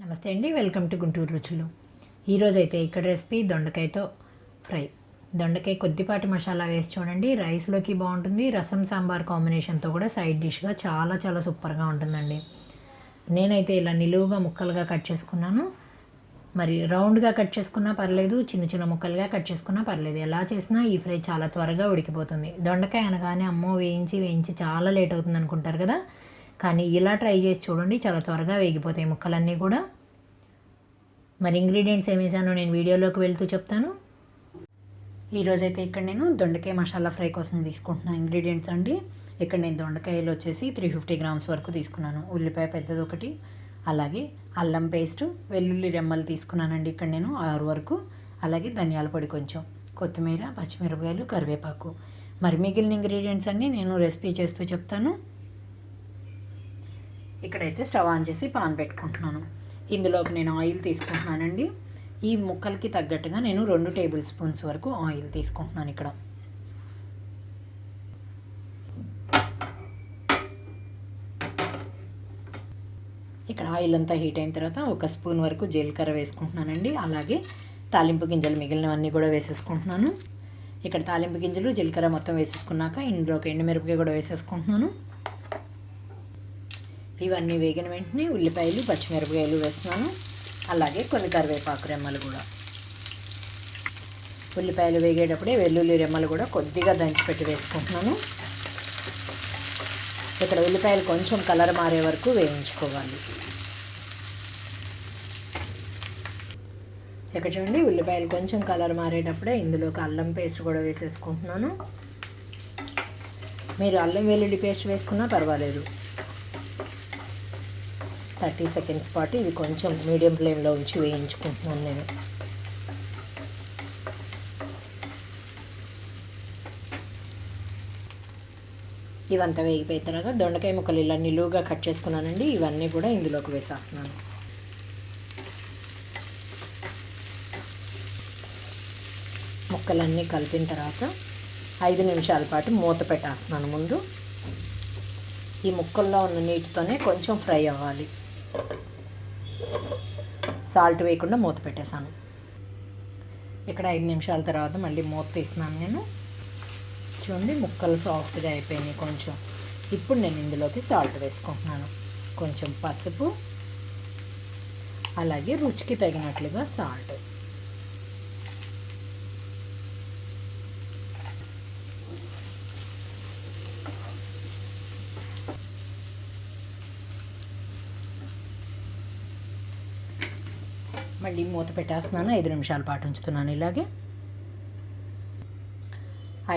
నమస్తే అండి welcome to Guntur రుచులు. ఈరోజైతే అయితే ఇక్కడ రెసిపీ దొండకాయతో ఫ్రై. దొండకాయ కొద్దిపాటి మసాలా వేసి చూడండి రైస్లోకి బాగుంటుంది. రసం సాంబార్ కాంబినేషన్తో కూడా సైడ్ డిష్గా చాలా చాలా సూపర్గా ఉంటుందండి. నేనైతే ఇలా నిలువుగా ముక్కలుగా కట్ చేసుకున్నాను. మరి రౌండ్గా కట్ చేసుకున్నా పర్లేదు చిన్న చిన్న ముక్కలుగా కట్ చేసుకున్నా పర్లేదు. ఎలా చేసినా ఈ ఫ్రై చాలా త్వరగా ఉడికిపోతుంది. దొండకాయ అనగానే అమ్మో వేయించి వేయించి చాలా లేట్ అవుతుంది అనుకుంటారు కదా? కానీ ఇలా ట్రై చేసి చూడండి చాలా త్వరగా వేగిపోతాయి ముక్కలన్నీ కూడా. మరి ఇంగ్రీడియంట్స్ ఏమి వేసానో నేను వీడియోలోకి వెళ్తూ చెప్తాను. ఈరోజైతే ఇక్కడ నేను దొండకాయ మసాలా ఫ్రై కోసం తీసుకుంటున్నాను ఇంగ్రీడియంట్స్ అండి. ఇక్కడ నేను దొండకాయలు వచ్చేసి త్రీ ఫిఫ్టీ గ్రామ్స్ వరకు తీసుకున్నాను. ఉల్లిపాయ పెద్దది ఒకటి అలాగే అల్లం పేస్ట్ వెల్లుల్లి రెమ్మలు తీసుకున్నానండి ఇక్కడ నేను ఆరు వరకు. అలాగే ధనియాల పొడి కొంచెం కొత్తిమీర పచ్చిమిరపకాయలు కరివేపాకు. మరి మిగిలిన ఇంగ్రీడియంట్స్ అన్నీ నేను రెసిపీ చేస్తూ చెప్తాను. ఇక్కడైతే స్టవ్ ఆన్ చేసి పాన్ పెట్టుకుంటున్నాను. ఇందులోకి నేను ఆయిల్ తీసుకుంటున్నానండి. ఈ ముక్కలకి తగ్గట్టుగా నేను రెండు టేబుల్ స్పూన్స్ వరకు ఆయిల్ తీసుకుంటున్నాను ఇక్కడ. ఇక్కడ ఆయిల్ అంతా హీట్ అయిన తర్వాత ఒక స్పూన్ వరకు జీలకర్ర వేసుకుంటున్నానండి. అలాగే తాలింపు గింజలు మిగిలినవన్నీ కూడా వేసేసుకుంటున్నాను. ఇక్కడ తాలింపు గింజలు జీలకర్ర మొత్తం వేసేసుకున్నాక ఇందులోకి ఎండుమిరపకాయ కూడా వేసేసుకుంటున్నాను. ఇవన్నీ వేగిన వెంటనే ఉల్లిపాయలు పచ్చిమిరపకాయలు వేస్తున్నాను. అలాగే కొన్ని కరివేపాకు రెమ్మలు కూడా. ఉల్లిపాయలు వేగేటప్పుడే వెల్లుల్లి రెమ్మలు కూడా కొద్దిగా దంచిపెట్టి వేసుకుంటున్నాను. ఇక్కడ ఉల్లిపాయలు కొంచెం కలర్ మారే వరకు వేయించుకోవాలి. ఇక్కడ చూడండి ఉల్లిపాయలు కొంచెం కలర్ మారేటప్పుడే ఇందులోకి అల్లం పేస్ట్ కూడా వేసేసుకుంటున్నాను. మీరు అల్లం వెల్లుల్లి పేస్ట్ వేసుకున్నా పర్వాలేదు. థర్టీ సెకండ్స్ పాటు ఇవి కొంచెం మీడియం ఫ్లేమ్లో ఉంచి వేయించుకుంటున్నాను నేను. ఇవంతా వేగిపోయిన తర్వాత దొండకాయ ముక్కలు ఇలా నిలువుగా కట్ చేసుకున్నానండి. ఇవన్నీ కూడా ఇందులోకి వేసేస్తున్నాను. ముక్కలన్నీ కలిపిన తర్వాత ఐదు నిమిషాల పాటు మూత పెట్టేస్తున్నాను ముందు. ఈ ముక్కల్లో ఉన్న నీటితోనే కొంచెం ఫ్రై అవ్వాలి. సాల్ట్ వేయకుండా మూత పెట్టేశాను. ఇక్కడ ఐదు నిమిషాల తర్వాత మళ్ళీ మూత తీసినాను నేను. చూడండి ముక్కలు సాఫ్ట్గా అయిపోయినాయి కొంచెం. ఇప్పుడు నేను ఇందులోకి సాల్ట్ వేసుకుంటున్నాను. కొంచెం పసుపు అలాగే రుచికి తగినట్లుగా సాల్ట్. మళ్ళీ మూత పెట్టేస్తున్నాను. ఐదు నిమిషాల పాటు ఉంచుతున్నాను ఇలాగే.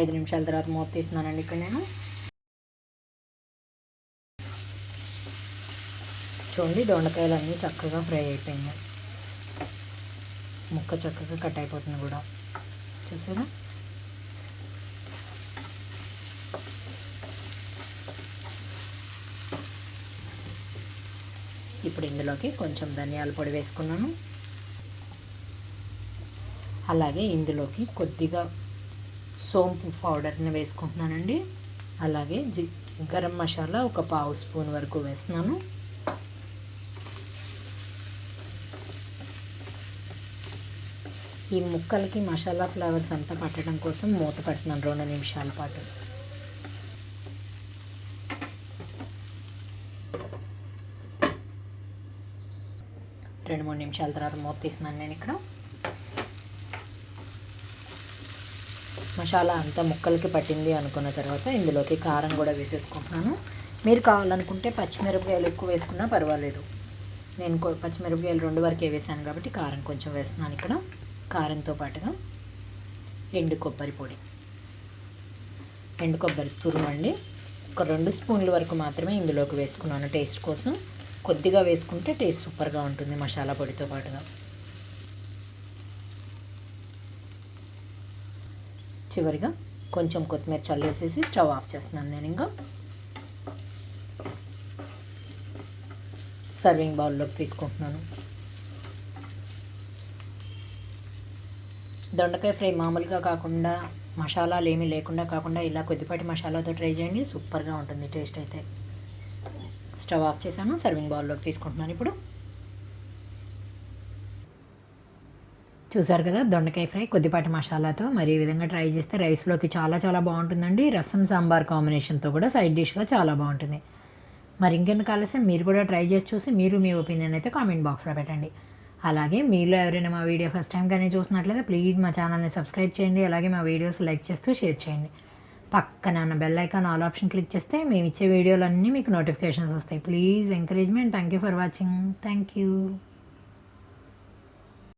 ఐదు నిమిషాల తర్వాత మూత తీస్తున్నానండి ఇక్కడ నేను. చూడండి దొండకాయలు అన్నీ చక్కగా ఫ్రై అయిపోయింది. ముక్క చక్కగా కట్ అయిపోతుంది కూడా. చూసారా? ఇప్పుడు ఇందులోకి కొంచెం ధనియాల పొడి వేసుకున్నాను. అలాగే ఇందులోకి కొద్దిగా సోంపు పౌడర్ని వేసుకుంటున్నానండి. అలాగే జి గరం మసాలా ఒక పావు స్పూన్ వరకు వేస్తున్నాను. ఈ ముక్కలకి మసాలా ఫ్లేవర్స్ అంతా పట్టడం కోసం మూత పెడుతున్నాను రెండు నిమిషాల పాటు. రెండు మూడు నిమిషాల తర్వాత మూత తీస్తున్నాను నేను ఇక్కడ. మసాలా అంతా ముక్కలకి పట్టింది అనుకున్న తర్వాత ఇందులోకి కారం కూడా వేసేసుకుంటున్నాను. మీరు కావాలనుకుంటే పచ్చిమిరపకాయలు ఎక్కువ వేసుకున్నా పర్వాలేదు. నేను పచ్చిమిరపకాయలు రెండు వరకే వేసాను కాబట్టి కారం కొంచెం వేస్తున్నాను ఇక్కడ. కారంతో పాటుగా ఎండు కొబ్బరి పొడి. ఎండు కొబ్బరి తురుమండి ఒక రెండు స్పూన్ల వరకు మాత్రమే ఇందులోకి వేసుకున్నాను టేస్ట్ కోసం. కొద్దిగా వేసుకుంటే టేస్ట్ సూపర్గా ఉంటుంది మసాలా పొడితో పాటుగా. చివరిగా కొంచెం కొత్తిమీర చల్లేసేసి స్టవ్ ఆఫ్ చేస్తున్నాను నేను ఇంకా. సర్వింగ్ బౌల్లోకి తీసుకుంటున్నాను. దొండకాయ ఫ్రై మామూలుగా కాకుండా మసాలాలు ఏమీ లేకుండా కాకుండా ఇలా కొద్దిపాటి మసాలాతో ట్రై చేయండి సూపర్గా ఉంటుంది టేస్ట్ అయితే. స్టవ్ ఆఫ్ చేశాను సర్వింగ్ బౌల్లోకి తీసుకుంటున్నాను ఇప్పుడు. చూసారు కదా దొండకాయ ఫ్రై కొద్దిపాటి మసాలాతో మరి ఈ విధంగా ట్రై చేస్తే రైస్లోకి చాలా చాలా బాగుంటుందండి. రసం సాంబార్ కాంబినేషన్తో కూడా సైడ్ డిష్గా చాలా బాగుంటుంది. మరి ఇంకెందుకు ఆలస్యం? మీరు కూడా ట్రై చేసి చూసి మీరు మీ ఒపీనియన్ అయితే కామెంట్ బాక్స్లో పెట్టండి. అలాగే మీలో ఎవరైనా మా వీడియో ఫస్ట్ టైం కానీ చూసినట్లయితే ప్లీజ్ మా ఛానల్ని సబ్స్క్రైబ్ చేయండి. అలాగే మా వీడియోస్ లైక్ చేస్తూ షేర్ చేయండి. పక్కన ఉన్న bell icon all option click చేస్తే మేము ఇచ్చే వీడియోలన్నీ మీకు నోటిఫికేషన్స్ వస్తాయి. Please encouragement. Thank you for watching. Thank you